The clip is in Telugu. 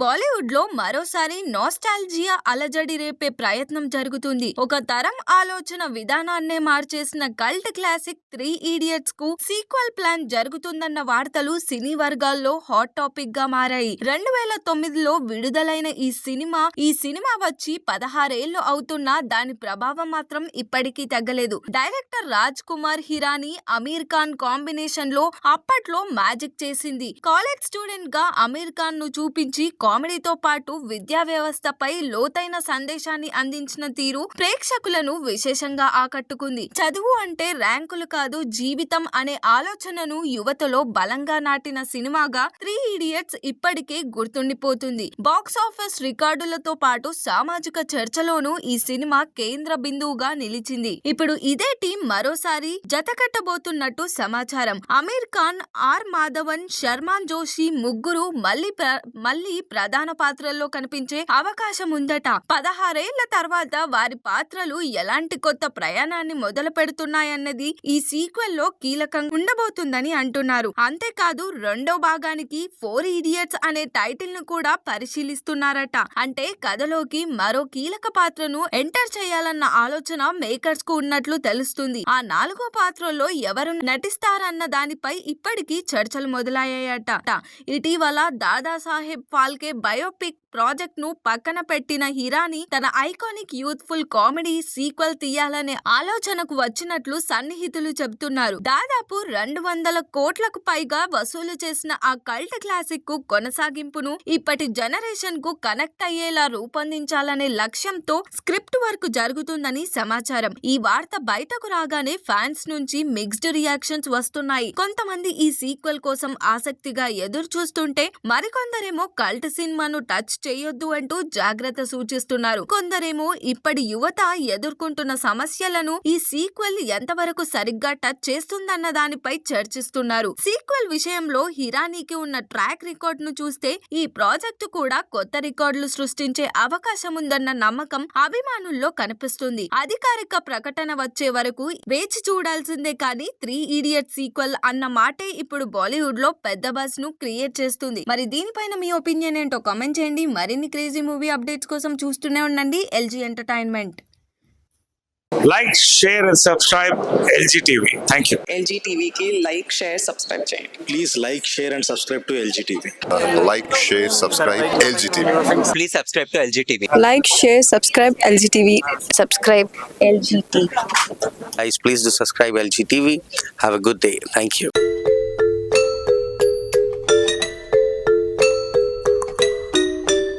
బాలీవుడ్లో మరోసారి నాస్టాల్జియా అలజడి రేపే ప్రయత్నం జరుగుతుంది. ఒక తరం ఆలోచన విధానాన్నే మార్చేసిన కల్ట్ క్లాసిక్ త్రీ ఈడియట్స్కు సీక్వెల్ ప్లాన్ జరుగుతుందన్న వార్తలు సినీ వర్గాల్లో హాట్ టాపిక్గా మారాయి. రెండు వేల తొమ్మిదిలో విడుదలైన ఈ సినిమా ఈ సినిమా వచ్చి పదహారేళ్ళు అవుతున్నా దాని ప్రభావం మాత్రం ఇప్పటికీ తగ్గలేదు. డైరెక్టర్ రాజ్ కుమార్ హిరానీ అమీర్ ఖాన్ కాంబినేషన్లో అప్పట్లో మ్యాజిక్ చేసింది. కాలేజ్ స్టూడెంట్గా అమీర్ ఖాన్ను చూపించి కామెడీతో పాటు విద్యా వ్యవస్థపై లోతైన సందేశాన్ని అందించిన తీరు ప్రేక్షకులను విశేషంగా ఆకట్టుకుంది. చదువు అంటే ర్యాంకులు కాదు జీవితం అనే ఆలోచనను యువతలో బలంగా నాటిన సినిమాగా త్రీ ఇడియట్స్ ఇప్పటికే గుర్తుండిపోతుంది. బాక్స్ ఆఫీస్ రికార్డులతో పాటు సామాజిక చర్చలోనూ ఈ సినిమా కేంద్ర బిందువుగా నిలిచింది. ఇప్పుడు ఇదే టీం మరోసారి జతకట్టబోతున్నట్టు సమాచారం. అమీర్ ఖాన్ ఆర్ మాధవన్ శర్మాన్ జోషి ముగ్గురు మళ్ళీ మళ్ళీ ప్రధాన పాత్రల్లో కనిపించే అవకాశం ఉందట. పదహారేళ్ళ తర్వాత వారి పాత్రలు ఎలాంటి కొత్త ప్రయాణాన్ని మొదలు పెడుతున్నాయన్నది ఈ సీక్వెల్లో కీలకంగా ఉండబోతుందని అంటున్నారు. అంతేకాదు రెండో భాగానికి ఫోర్ ఇడియట్స్ అనే టైటిల్ను కూడా పరిశీలిస్తున్నారట. అంటే కథలోకి మరో కీలక పాత్రను ఎంటర్ చేయాలన్న ఆలోచన మేకర్స్కు ఉన్నట్లు తెలుస్తుంది. ఆ నాలుగో పాత్రలో ఎవరు నటిస్తారన్న దానిపై ఇప్పటికీ చర్చలు మొదలయ్యాయట. ఇటీవల దాదాసాహెబ్ ఫాల్కే బయోపిక్ ప్రాజెక్ట్ ప్రాజెక్ట్ను పక్కన పెట్టిన హిరాని తన ఐకానిక్ యూత్ఫుల్ కామెడీ సీక్వెల్ తీయాలనే ఆలోచనకు వచ్చినట్లు సన్నిహితులు చెబుతున్నారు. దాదాపు రెండు వందల కోట్లకు పైగా వసూలు చేసిన ఆ కల్ట్ క్లాసిక్కు కొనసాగింపును ఇప్పటి జనరేషన్కు కనెక్ట్ అయ్యేలా రూపొందించాలనే లక్ష్యంతో స్క్రిప్ట్ వర్క్ జరుగుతుందని సమాచారం. ఈ వార్త బయటకు రాగానే ఫ్యాన్స్ నుంచి మిక్స్డ్ రియాక్షన్స్ వస్తున్నాయి. కొంతమంది ఈ సీక్వెల్ కోసం ఆసక్తిగా ఎదురు చూస్తుంటే మరికొందరేమో కల్ట్ సినిమాను టచ్ చేయొద్దు అంటూ జాగ్రత్త సూచిస్తున్నారు. కొందరేమో ఇప్పటి యువత ఎదుర్కొంటున్న సమస్యలను ఈ సీక్వెల్ ఎంతవరకు సరిగ్గా టచ్ చేస్తుందన్న దానిపై చర్చిస్తున్నారు. సీక్వెల్ విషయంలో హిరానీకి ఉన్న ట్రాక్ రికార్డ్ను చూస్తే ఈ ప్రాజెక్టు కూడా కొత్త రికార్డులు సృష్టించే అవకాశం ఉందన్న నమ్మకం అభిమానుల్లో కనిపిస్తుంది. అధికారిక ప్రకటన వచ్చే వరకు వేచి చూడాల్సిందే కానీ త్రీ ఇడియట్ సీక్వెల్ అన్న మాటే ఇప్పుడు బాలీవుడ్లో పెద్ద బస్ను క్రియేట్ చేస్తుంది. మరి దీనిపైన మీ ఒపీనియన్ ఏంటో కామెంట్ చేయండి. మరిన్ని క్రేజీ మూవీ అప్డేట్స్ కోసం చూస్తూనే ఉండండి LG entertainment. Like share and subscribe LG TV. Thank you LG టీవీకి లైక్ షేర్ సబ్స్క్రైబ్ చేయండి. Please like share and subscribe to LG TV. Like share subscribe LG TV. Please subscribe to LG TV. Like share subscribe LG TV. Subscribe LG TV. Guys please subscribe LG TV. Have a good day thank you